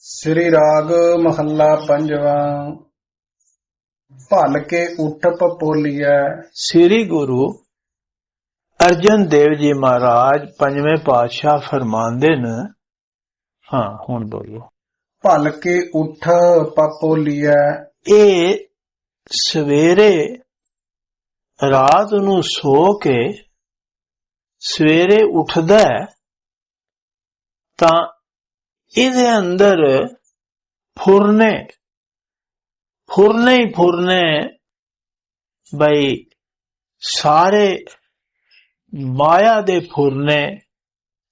ਸ੍ਰੀ ਰਾਗ ਮਹੱਲਾ ਪੰਜਵਾਂ। ਭਲ ਕੇ ਉਠ ਪਪੋਲੀਐ ਸ੍ਰੀ ਗੁਰੂ ਅਰਜਨ ਦੇਵ ਜੀ ਮਹਾਰਾਜ ਪੰਜਵੇਂ ਪਾਤਸ਼ਾਹ ਫਰਮਾਉਂਦੇ ਨੇ। ਹਾਂ ਹੁਣ ਬੋਲੋ। ਭਲ ਕੇ ਉਠ ਪਪੋਲੀਐ ਇਹ ਸਵੇਰੇ ਰਾਤ ਨੂੰ ਸੋ ਕੇ ਸਵੇਰੇ ਉੱਠਦਾ ਤਾਂ ਇਹਦੇ ਅੰਦਰ ਫੁਰਨੇ ਫੁਰਨੇ ਹੀ ਫੁਰਨੇ ਬਈ ਸਾਰੇ ਮਾਇਆ ਦੇ ਫੁਰਨੇ,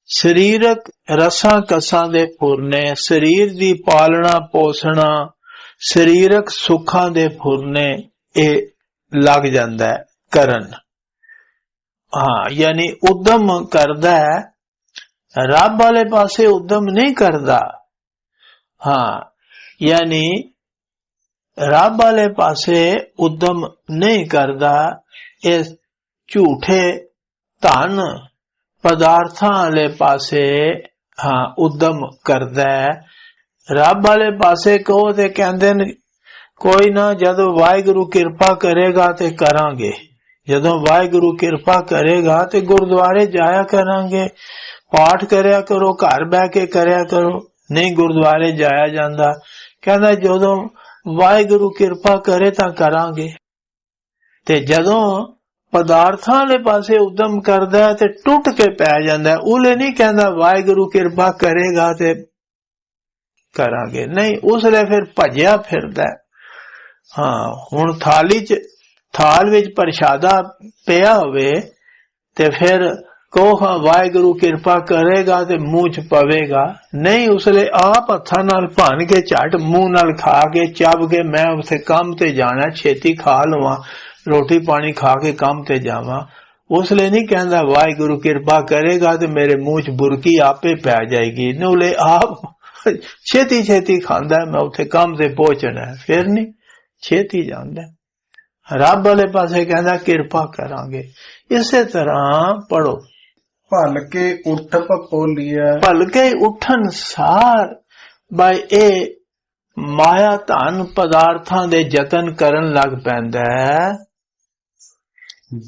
ਸਰੀਰਕ ਰਸਾਂ ਕਸਾਂ ਦੇ ਫੁਰਨੇ, ਸਰੀਰ ਦੀ ਪਾਲਣਾ ਪੋਸਣਾ, ਸਰੀਰਕ ਸੁੱਖਾਂ ਦੇ ਫੁਰਨੇ ਇਹ ਲੱਗ ਜਾਂਦਾ ਹੈ ਕਰਨ। ਹਾਂ, ਯਾਨੀ ਉਦਮ ਕਰਦਾ ਹੈ ਰੱਬ ਵਾਲੇ ਪਾਸੇ ਉਦਮ ਨਹੀਂ ਕਰਦਾ। ਹਾਂ, ਯਾਨੀ ਰੱਬ ਵਾਲੇ ਪਾਸੇ ਉਦਮ ਨਹੀਂ ਕਰਦਾ, ਇਹ ਝੂਠੇ ਧਨ ਪਦਾਰਥਾਂ ਵਾਲੇ ਪਾਸੇ, ਹਾਂ, ਉਦਮ ਕਰਦਾ ਹੈ। ਰੱਬ ਵਾਲੇ ਪਾਸੇ ਕਹੋ ਤੇ ਕਹਿੰਦੇ ਨੇ, ਕੋਈ ਨਾ, ਜਦੋਂ ਵਾਹਿਗੁਰੂ ਕਿਰਪਾ ਕਰੇਗਾ ਤੇ ਕਰਾਂਗੇ। ਜਦੋਂ ਵਾਹਿਗੁਰੂ ਕਿਰਪਾ ਕਰੇਗਾ ਤੇ ਗੁਰਦੁਆਰੇ ਜਾਇਆ ਕਰਾਂਗੇ। ਪਾਠ ਕਰਿਆ ਕਰੋ, ਘਰ ਬਹਿ ਕੇ ਕਰਿਆ ਕਰੋ। ਨਹੀਂ ਗੁਰਦੁਆਰੇ ਜਾਇਆ ਜਾਂਦਾ। ਕਹਿੰਦਾ ਜਦੋਂ ਵਾਹਿਗੁਰੂ ਕਿਰਪਾ ਕਰੇ ਤਾਂ ਕਰਾਂਗੇ। ਤੇ ਜਦੋਂ ਪਦਾਰਥਾਂ ਵਾਲੇ ਪਾਸੇ ਉਦਮ ਕਰਦਾ ਤੇ ਟੁੱਟ ਕੇ ਪੈ ਜਾਂਦਾ ਹੈ। ਉਹਲੇ ਨਹੀਂ ਕਹਿੰਦਾ ਵਾਹਿਗੁਰੂ ਕਿਰਪਾ ਕਰੇਗਾ ਤੇ ਕਰਾਂਗੇ। ਨਹੀਂ ਉਸ ਲਈ ਫਿਰ ਭਜਿਆ ਫਿਰਦਾ ਹਾਂ, ਹੁਣ ਥਾਲੀ 'ਚ, ਥਾਲ ਵਿੱਚ ਪ੍ਰਸ਼ਾਦਾ ਪਿਆ ਹੋਵੇ ਤੇ ਫਿਰ ਕਹੋ ਹਾਂ ਵਾਹਿਗੁਰੂ ਕਿਰਪਾ ਕਰੇਗਾ ਤੇ ਮੂੰਹ 'ਚ ਪਵੇਗਾ। ਨਹੀਂ, ਉਸਲੇ ਆਪ ਹੱਥਾਂ ਨਾਲ ਭੰਨ ਕੇ ਝਟ ਮੂੰਹ ਨਾਲ ਖਾ ਕੇ ਚੱਬ ਕੇ ਮੈਂ ਉਸੇ ਕੰਮ ਤੇ ਜਾਣਾ, ਛੇਤੀ ਖਾ ਲਵਾਂ, ਰੋਟੀ ਪਾਣੀ ਖਾ ਕੇ ਕੰਮ ਤੇ ਜਾਵਾਂ। ਉਸ ਲਈ ਨਹੀਂ ਕਹਿੰਦਾ, ਵਾਹਿਗੁਰੂ ਕਿਰਪਾ ਕਰੇਗਾ ਤੇ ਮੇਰੇ ਮੂੰਹ 'ਚ ਬੁਰਕੀ ਆਪੇ ਪੈ ਜਾਏਗੀ। ਨੂਲੇ ਆਪ ਛੇਤੀ ਛੇਤੀ ਖਾਂਦਾ, ਮੈਂ ਉੱਥੇ ਕੰਮ ਤੇ ਪਹੁੰਚਣਾ। ਫਿਰ ਨਹੀਂ, ਛੇਤੀ ਜਾਂਦਾ। ਰੱਬ ਵਾਲੇ ਪਾਸੇ ਕਹਿੰਦਾ, ਕਿਰਪਾ ਕਰਾਂਗੇ। ਇਸੇ ਤਰ੍ਹਾਂ ਪੜੋ ਭਲ ਕੇ ਉਠ ਪਪੋਲੀਐ ਭਲਕੇ ਉੱਠਣ ਸਾਰ ਬਈ ਇਹ ਮਾਇਆ ਧਨ ਪਦਾਰਥਾਂ ਦੇ ਯਤਨ ਕਰਨ ਲੱਗ ਪੈਂਦਾ ਹੈ।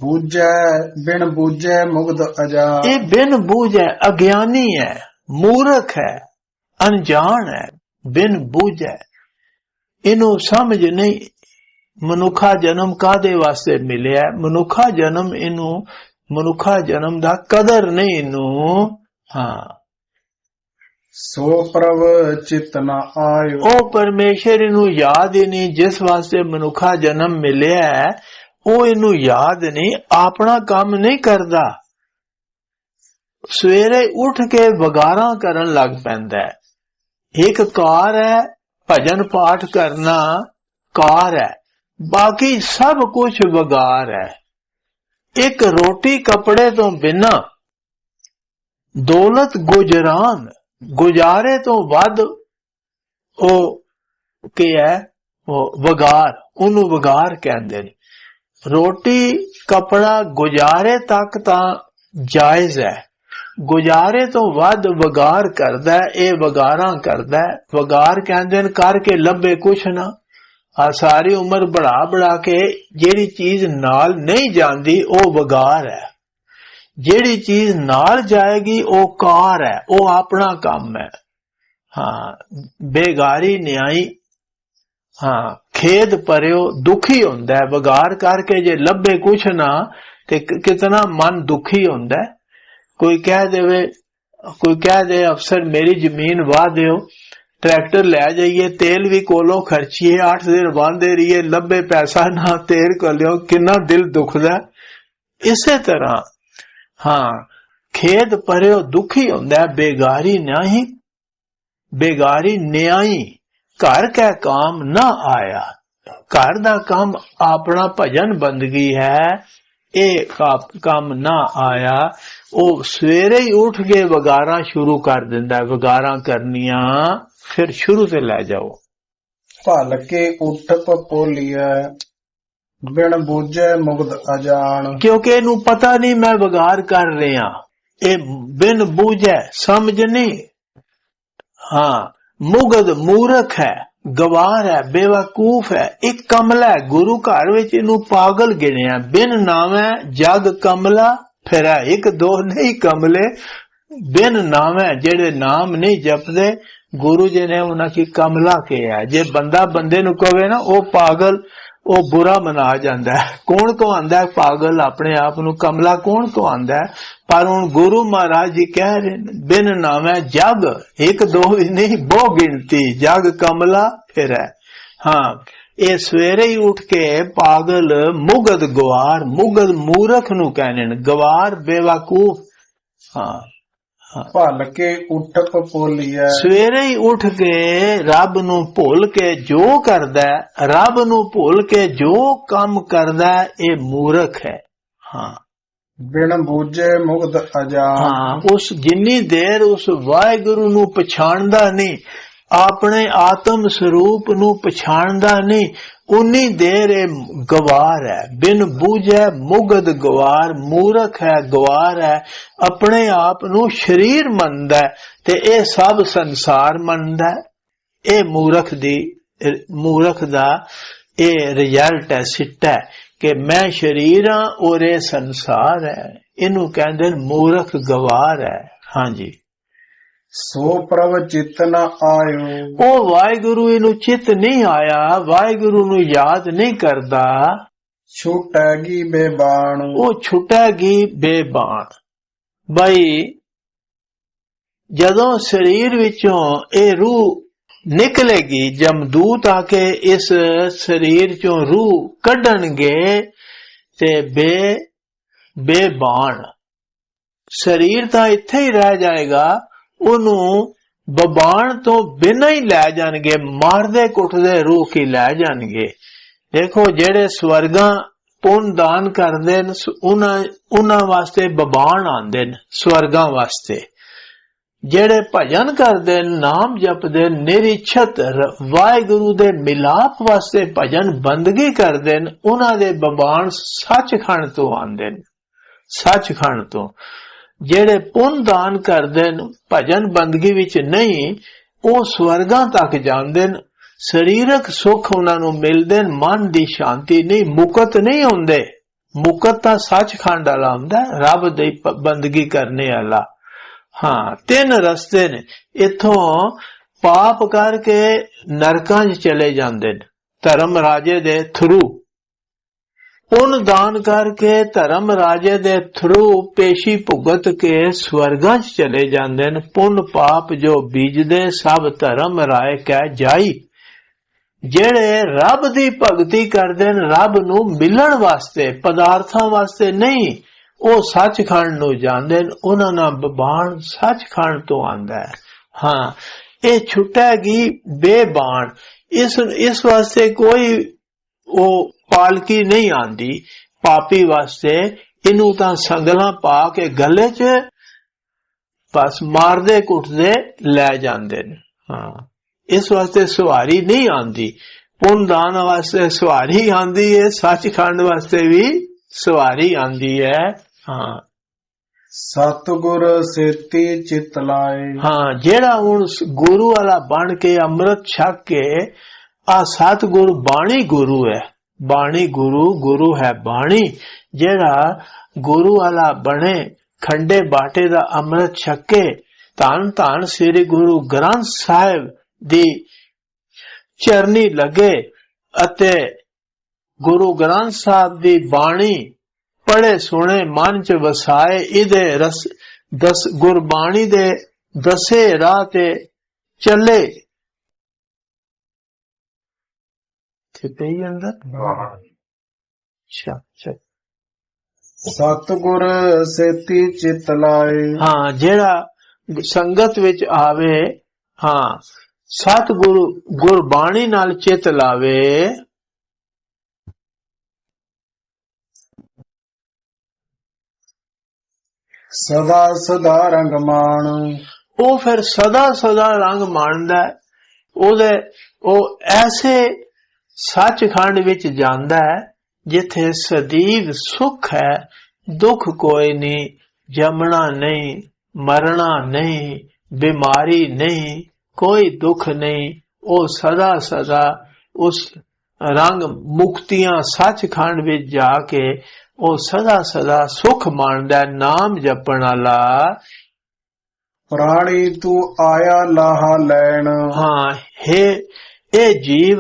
ਬੂਝੈ ਬਿਨ ਬੂਝੈ ਮੁਗਧ ਅਜਾਨ ਇਹ ਬਿਨ ਬੂਝ ਅਗਿਆਨੀ ਹੈ ਮੂਰਖ ਹੈ ਅਣਜਾਣ ਹੈ ਬਿਨ ਬੂਝ। ਇਹਨੂੰ ਸਮਝ ਨਹੀਂ ਮਨੁੱਖਾ ਜਨਮ ਕਾਦੇ ਵਾਸਤੇ ਮਿਲਿਆ? ਮਨੁੱਖਾ ਜਨਮ ਇਹਨੂੰ ਮਨੁੱਖਾ ਜਨਮ ਦਾ ਕਦਰ ਨਹੀਂ ਇਹਨੂੰ। ਹਾਂ। ਸੋ ਪ੍ਰਭ ਚਿਤ ਨ ਆਇਓ। ਉਹ ਪਰਮੇਸ਼ਰ ਇਹਨੂੰ ਯਾਦ ਹੀ ਨਹੀਂ ਜਿਸ ਵਾਸਤੇ ਮਨੁੱਖਾ ਜਨਮ ਮਿਲਿਆ ਹੈ, ਉਹ ਇਹਨੂੰ ਯਾਦ ਨਹੀਂ ਆਪਣਾ ਕੰਮ ਨਹੀਂ ਕਰਦਾ। ਸਵੇਰੇ ਉੱਠ ਕੇ ਵਗਾਰਾਂ ਕਰਨ ਲੱਗ ਪੈਂਦਾ ਹੈ। ਇੱਕ ਕਾਰ ਹੈ ਭਜਨ ਪਾਠ ਕਰਨਾ ਕਾਰ ਹੈ। ਬਾਕੀ ਸਭ ਕੁਝ ਵਗਾਰ ਹੈ। ਇੱਕ ਰੋਟੀ ਕੱਪੜੇ ਤੋਂ ਬਿਨਾ ਦੌਲਤ ਗੁਜਰਾਨ ਗੁਜ਼ਾਰੇ ਤੋਂ ਵੱਧ ਉਹ ਕੀ ਹੈ ਉਹ ਵਗਾਰ ਉਹਨੂੰ ਵਗਾਰ ਕਹਿੰਦੇ ਨੇ ਰੋਟੀ ਕਪੜਾ ਗੁਜ਼ਾਰੇ ਤੱਕ ਤਾਂ ਜਾਇਜ਼ ਹੈ ਗੁਜ਼ਾਰੇ ਤੋਂ ਵੱਧ ਵਗਾਰ ਕਰਦਾ ਹੈ, ਇਹ ਵਗਾਰਾਂ ਕਰਦਾ ਹੈ। ਵਗਾਰ ਕਹਿੰਦੇ ਨੇ ਕਰਕੇ ਲੱਭੇ ਕੁਛ ਨਾ ਆ ਸਾਰੀ ਉਮਰ ਬੜਾ ਬੜਾ ਕੇ ਜਿਹੜੀ ਚੀਜ਼ ਨਾਲ ਨਹੀਂ ਜਾਂਦੀ, ਉਹ ਵਗਾਰ ਹੈ। ਜਿਹੜੀ ਚੀਜ਼ ਨਾਲ ਜਾਏਗੀ, ਉਹ ਕਾਰ ਹੈ, ਉਹ ਆਪਣਾ ਕੰਮ ਹੈ। ਹਾਂ, ਬੇਗਾਰੀ ਨਿਆਈ, ਹਾਂ ਖੇਦ ਪਰਿਓ ਦੁਖੀ ਹੁੰਦਾ ਹੈ। ਵਗਾਰ ਕਰਕੇ ਜੇ ਲੱਭੇ ਕੁਛ ਨਾ, ਤੇ ਕਿਤਨਾ ਮਨ ਦੁਖੀ ਹੁੰਦਾ ਹੈ। ਕੋਈ ਕਹਿ ਦੇਵੇ, ਕੋਈ ਕਹਿ ਦੇ, ਅਫਸਰ, ਮੇਰੀ ਜ਼ਮੀਨ ਵਾਹ ਦਿਓ। ਟਰੈਕਟਰ ਲੈ ਜਾਈਏ, ਤੇਲ ਵੀ ਕੋਲੋਂ ਖਰਚੀਏ 8 ਦਿਨ ਬੰਦੇ ਰਹੀਏ ਲੱਭੇ ਪੈਸਾ ਨਾ ਤੇਲ ਕੋਲਿਓ ਕਿੰਨਾ ਦਿਲ ਦੁਖਦਾ। ਇਸੇ ਤਰ੍ਹਾਂ, ਹਾਂ ਖੇਦ ਪਰਿਓ ਦੁਖੀ ਹੁੰਦਾ, ਬੇਗਾਰੀ ਨਹੀਂ, ਬੇਗਾਰੀ ਨਿਆਈ, ਘਰ ਕਾ ਕੰਮ ਨਾ ਆਇਆ। ਘਰ ਦਾ ਕੰਮ ਆਪਣਾ ਭਜਨ ਬੰਦਗੀ ਹੈ, ਇਹ ਕੰਮ ਨਾ ਆਇਆ। ਉਹ ਸਵੇਰੇ ਹੀ ਉੱਠ ਕੇ ਵਗਾਰਾਂ ਸ਼ੁਰੂ ਕਰ ਦਿੰਦਾ ਹੈ। ਵਗਾਰਾਂ ਕਰਨੀਆਂ। ਫਿਰ ਸ਼ੁਰੂ ਤੇ ਲੈ ਜਾਓ। ਭਲ ਕੇ ਉਠ ਪਪੋਲੀਐ ਬਿਨ ਬੂਝੈ ਮੁਗਧ ਅਜਾਨ ਕਿਉਂਕਿ ਇਹਨੂੰ ਪਤਾ ਨਹੀਂ ਮੈਂ ਵਗਾਰ ਕਰ ਰਿਹਾ। ਇਹ ਬਿਨ ਬੂਝੈ ਸਮਝ ਨਹੀਂ। ਹਾਂ ਮੁਗਦ ਮੂਰਖ ਹੈ ਗਵਾਰ ਹੈ ਬੇਵਕੂਫ ਹੈ। ਇੱਕ ਕਮਲਾ ਹੈ ਗੁਰੂ ਘਰ ਵਿੱਚ ਇਹਨੂੰ ਪਾਗਲ ਗਿਣਿਆ। ਬਿਨ ਨਾਮੈ ਜਗ ਕਮਲਾ ਫਿਰੈ। ਇੱਕ ਦੋ ਨਹੀਂ ਕਮਲੇ ਬਿਨ ਨਾਮੈ ਜਿਹੜੇ ਨਾਮ ਨਹੀਂ ਜਪਦੇ ਗੁਰੂ ਜੀ ਨੇ ਉਹਨਾਂ ਕੀ ਕਮਲਾ ਕਿਹਾ ਜੇ ਬੰਦਾ ਬੰਦੇ ਨੂੰ ਕਵੇ ਨਾ, ਉਹ ਪਾਗਲ, ਉਹ ਬੁਰਾ ਮਨਾ ਜਾਂਦਾ ਹੈ। ਕੌਣ ਕਹਾਂਦਾ ਪਾਗਲ ਆਪਣੇ ਆਪ ਨੂੰ? ਕਮਲਾ ਕੌਣ ਕਹਾਂਦਾ ਹੈ? ਪਰ ਹੁਣ ਗੁਰੂ ਮਹਾਰਾਜ ਜੀ ਕਹਿ ਰਹੇ ਨੇ, ਬਿਨ ਨਾਮੈ ਜਗ, ਇੱਕ ਦੋ ਵੀ ਨਹੀਂ, ਬਹੁ ਗਿਣਤੀ, ਜਗ ਕਮਲਾ ਫਿਰ ਹੈ। ਹਾਂ, ਇਹ ਸਵੇਰੇ ਹੀ ਉੱਠ ਕੇ ਪਾਗਲ ਮੁਗਦ ਗਵਾਰ ਮੁਗਦ ਮੂਰਖ ਨੂੰ ਕਹਿੰਦੇ ਨੇ ਗਵਾਰ ਬੇਵਾਕੂਫ। ਹਾਂ। ਭਲ ਕੇ ਉੱਠ ਪਪੋਲੀਐ। ਸਵੇਰੇ ਹੀ ਉੱਠ ਕੇ ਰੱਬ ਨੂੰ ਭੁੱਲ ਕੇ ਜੋ ਕਰਦਾ ਰੱਬ ਨੂੰ ਭੁੱਲ ਕੇ ਜੋ ਕੰਮ ਕਰਦਾ ਇਹ ਮੂਰਖ ਹੈ। ਹਾਂ। ਬਿਨ ਬੂਝੇ ਮੁਗਧ ਅਜਾਨ। ਹਾਂ ਉਸ ਜਿੰਨੀ ਦੇਰ ਉਸ ਵਾਹਿਗੁਰੂ ਨੂੰ ਪਛਾਣਦਾ ਨਹੀਂ ਆਪਣੇ ਆਤਮ ਸਰੂਪ ਨੂੰ ਪਛਾਣਦਾ ਨਹੀਂ ਉਨੀ ਦੇਰ ਇਹ ਗਵਾਰ ਹੈ। ਬਿਨ ਬੂਝੈ ਮੁਗਦ ਗਵਾਰ, ਮੂਰਖ ਹੈ, ਗਵਾਰ ਹੈ। ਆਪਣੇ ਆਪ ਨੂੰ ਸ਼ਰੀਰ ਮੰਨਦਾ ਤੇ ਇਹ ਸਭ ਸੰਸਾਰ ਮੰਨਦਾ ਇਹ ਮੂਰਖ ਦੀ, ਮੂਰਖ ਦਾ ਇਹ ਰਿਜ਼ਲਟ ਹੈ, ਸਿੱਟਾ ਹੈ ਕਿ ਮੈਂ ਸ਼ਰੀਰ ਹਾਂ ਔਰ ਇਹ ਸੰਸਾਰ ਹੈ। ਇਹਨੂੰ ਕਹਿੰਦੇ ਮੂਰਖ ਗਵਾਰ ਹੈ। ਹਾਂਜੀ। ਸੋ ਪ੍ਰਭ ਚਿਤ ਨ ਆਇਓ। ਉਹ ਵਾਹਿਗੁਰੂ ਇਹਨੂੰ ਚਿਤ ਨਹੀਂ ਆਇਆ ਵਾਹਿਗੁਰੂ ਨੂੰ ਯਾਦ ਨਹੀਂ ਕਰਦਾ। ਛੁਟੈਗੀ ਬੇਬਾਣ। ਉਹ ਛੁਟੇਗੀ ਬੇਬਾਨ ਬਈ ਜਦੋਂ ਸਰੀਰ ਵਿੱਚੋਂ ਇਹ ਰੂਹ ਨਿਕਲੇਗੀ ਜਮਦੂਤ ਆ ਕੇ ਇਸ ਸਰੀਰ ਚੋਂ ਰੂਹ ਕੱਢਣਗੇ ਤੇ ਬੇ ਬੇਬਾਨ ਸਰੀਰ ਤਾਂ ਇੱਥੇ ਹੀ ਰਹਿ ਜਾਏਗਾ ਉਹਨੂੰ ਬਬਾਣ ਤੋਂ ਬਿਨਾਂ ਹੀ ਲੈ ਜਾਣਗੇ, ਮਾਰਦੇ ਕੁੱਟਦੇ ਰੂਹ ਕੀ ਲੈ ਜਾਣਗੇ। ਦੇਖੋ ਜਿਹੜੇ ਸਵਰਗਾਂ ਪੁੰਨ ਦਾਨ ਕਰਦੇ ਨੇ ਉਹਨਾਂ ਉਹਨਾਂ ਵਾਸਤੇ ਬਬਾਣ ਆਉਂਦੇ ਨੇ, ਸਵਰਗਾਂ ਵਾਸਤੇ। ਜਿਹੜੇ ਭਜਨ ਕਰਦੇ ਨੇ, ਨਾਮ ਜਪਦੇ ਨੇ, ਨਿਰਿਛਤ ਵਾਹਿਗੁਰੂ ਦੇ ਮਿਲਾਪ ਵਾਸਤੇ ਭਜਨ ਬੰਦਗੀ ਕਰਦੇ ਨੇ, ਉਹਨਾਂ ਦੇ ਬਬਾਣ ਸੱਚਖੰਡ ਤੋਂ ਆਉਂਦੇ ਨੇ। ਸੱਚਖੰਡ ਤੋਂ। ਜਿਹੜੇ ਪੁੰਨ ਦਾਨ ਕਰਦੇ ਨੇ ਭਜਨ ਬੰਦਗੀ ਵਿੱਚ ਨਹੀਂ ਉਹ ਸਵਰਗਾਂ ਤੱਕ ਜਾਂਦੇ ਨੇ। ਸਰੀਰਕ ਸੁੱਖ ਉਹਨਾਂ ਨੂੰ ਮਿਲਦੇ ਨੇ ਮਨ ਦੀ ਸ਼ਾਂਤੀ ਨਹੀਂ ਮੁਕਤ ਨਹੀਂ ਹੁੰਦੇ। ਮੁਕਤ ਤਾਂ ਸੱਚਖੰਡ ਵਾਲਾ ਹੁੰਦਾ ਹੈ, ਰੱਬ ਦੀ ਬੰਦਗੀ ਕਰਨੇ ਵਾਲਾ। ਹਾਂ ਤਿੰਨ ਰਸਤੇ ਨੇ। ਇਥੋਂ ਪਾਪ ਕਰਕੇ ਨਰਕਾਂ 'ਚ ਚਲੇ ਜਾਂਦੇ ਨੇ। ਧਰਮ ਰਾਜੇ ਦੇ ਥਰੂ ਪੁੰਨ ਦਾਨ ਕਰਕੇ ਧਰਮ ਰਾਜੇ ਦੇ ਥਰੂ ਪੇਸ਼ੀ ਭੁਗਤ ਕੇ ਸਵਰਗਾਂ 'ਚ ਚਲੇ ਜਾਂਦੇ ਨੇ। ਪੁੰਨ ਪਾਪ ਜੋ ਬੀਜਦੇ, ਸਭ ਧਰਮ ਰਾਏ ਕਹਿ ਜਾਈ। ਜਿਹੜੇ ਰੱਬ ਦੀ ਭਗਤੀ ਕਰਦੇ ਨੇ, ਰੱਬ ਨੂੰ ਮਿਲਣ ਵਾਸਤੇ, ਪਦਾਰਥਾਂ ਵਾਸਤੇ ਨਹੀਂ, ਉਹ ਸੱਚਖੰਡ ਨੂੰ ਜਾਣਦੇ ਨੇ। ਉਹਨਾਂ ਨਾਲ ਬਬਾਣ ਸੱਚਖੰਡ ਤੋਂ ਆਂਦਾ ਹੈ। ਹਾਂ, ਇਹ ਛੁਟੇਗੀ ਬੇਬਾਣ ਇਸ ਇਸ ਵਾਸਤੇ ਕੋਈ ਉਹ ਪਾਲਕੀ ਨਹੀਂ ਆਂਦੀ। ਪਾਪੀ ਵਾਸਤੇ ਇਹਨੂੰ ਤਾਂ ਸੰਗਲਾਂ ਪਾ ਕੇ ਗਲੇ 'ਚ ਬਸ ਮਾਰਦੇ ਕੁੱਟਦੇ ਲੈ ਜਾਂਦੇ ਨੇ। ਹਾਂ ਇਸ ਵਾਸਤੇ ਸਵਾਰੀ ਨਹੀਂ ਆਂਦੀ। ਪੁੰਨ ਦਾਨ ਵਾਸਤੇ ਸਵਾਰੀ ਆਂਦੀ ਹੈ ਸੱਚਖੰਡ ਵਾਸਤੇ ਵੀ ਸਵਾਰੀ ਆਂਦੀ ਹੈ ਹਾਂ। ਸਤਿਗੁਰ ਸੇਤੀ ਚਿਤ ਲਾਏ। ਹਾਂ ਜਿਹੜਾ ਹੁਣ ਗੁਰੂ ਵਾਲਾ ਬਣ ਕੇ ਅੰਮ੍ਰਿਤ ਛਕ ਕੇ ਆ ਸਤਿਗੁਰ ਬਾਣੀ ਗੁਰੂ ਹੈ। ਬਾਣੀ ਗੁਰੂ ਗੁਰੂ ਹੈ ਬਾਣੀ। ਜਿਹੜਾ ਗੁਰੂ ਵਾਲਾ ਬਣੇ, ਖੰਡੇ ਬਾਟੇ ਦਾ ਅੰਮ੍ਰਿਤ ਛਕੇ, ਧੰਨ ਧੰਨ ਸ੍ਰੀ ਗੁਰੂ ਗ੍ਰੰਥ ਸਾਹਿਬ ਦੀ ਚਰਨੀ ਲਗੇ ਅਤੇ ਗੁਰੂ ਗ੍ਰੰਥ ਸਾਹਿਬ ਦੀ ਬਾਣੀ ਪੜੇ ਸੁਣੇ, ਮਨ ਚ ਵਸਾਏ, ਇਹਦੇ ਰਸ, ਦਸ, ਗੁਰਬਾਣੀ ਦੇ ਦਸੇ ਰਾਹ ਤੇ ਚੱਲੇ। ਤੇ ਪਈ ਅੰਦਰ? ਅੱਛਾ ਅੱਛਾ। ਸਤਿਗੁਰ ਸੇਤੀ ਚਿਤ ਲਾਏ। ਹਾਂ ਜਿਹੜਾ ਸੰਗਤ ਵਿੱਚ ਆਵੇ ਹਾਂ ਸਤਿਗੁਰੂ ਗੁਰਬਾਣੀ ਨਾਲ ਚਿਤ ਲਾਵੇ। ਸਦਾ ਸਦਾ ਰੰਗ ਮਾਣ। ਉਹ ਫਿਰ ਸਦਾ ਸਦਾ ਰੰਗ ਮਾਣਦਾ ਹੈ। ਉਹਦੇ ਉਹ ਐਸੇ ਸੱਚਖੰਡ ਵਿੱਚ ਜਾਂਦਾ ਹੈ ਜਿੱਥੇ ਸਦੀਵ ਸੁਖ ਹੈ ਦੁੱਖ ਕੋਈ ਨਹੀਂ ਜੰਮਣਾ ਨਹੀਂ ਮਰਨਾ ਨਹੀਂ ਬਿਮਾਰੀ ਨਹੀਂ ਕੋਈ ਦੁੱਖ ਨਹੀਂ। ਉਹ ਸਦਾ ਸਦਾ ਉਸ ਰੰਗ ਮੁਕਤੀਆਂ ਸੱਚਖੰਡ ਵਿੱਚ ਜਾ ਕੇ ਉਹ ਸਦਾ ਸਦਾ ਸੁਖ ਮੰਨਦਾ ਹੈ, ਨਾਮ ਜਪਣ ਵਾਲਾ। ਪ੍ਰਾਣੀ ਤੂੰ ਆਇਆ ਲਾਹਾ ਲੈਣ। ਹਾਂ ਹੈ ਇਹ ਜੀਵ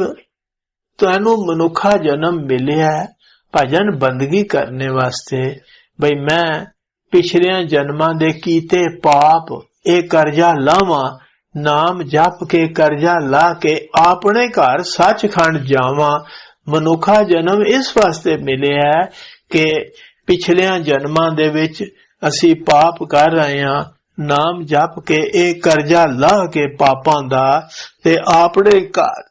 ਤੁਹਾਨੂੰ ਮਨੁੱਖਾ ਜਨਮ ਮਿਲਿਆ ਭਜਨ ਬੰਦਗੀ ਕਰਨੇ ਵਾਸਤੇ। ਬਈ ਮੈਂ ਪਿਛਲੇ ਜਨਮਾਂ ਦੇ ਕੀਤੇ ਪਾਪ ਇਹ ਕਰਜ਼ਾ ਲਾਵਾਂ, ਨਾਮ ਜਪ ਕੇ ਕਰਜ਼ਾ ਲਾ ਕੇ ਆਪਣੇ ਘਰ ਸੱਚਖੰਡ ਜਾਵਾਂ। ਮਨੁੱਖਾ ਜਨਮ ਇਸ ਵਾਸਤੇ ਮਿਲਿਆ ਹੈ ਕਿ ਪਿਛਲਿਆਂ ਜਨਮਾਂ ਦੇ ਵਿੱਚ ਅਸੀਂ ਪਾਪ ਕਰ ਰਹੇ ਹਾਂ। ਨਾਮ ਜਪ ਕੇ ਇਹ ਕਰਜ਼ਾ ਲਾ ਕੇ ਪਾਪਾਂ ਦਾ ਤੇ ਆਪਣੇ ਘਰ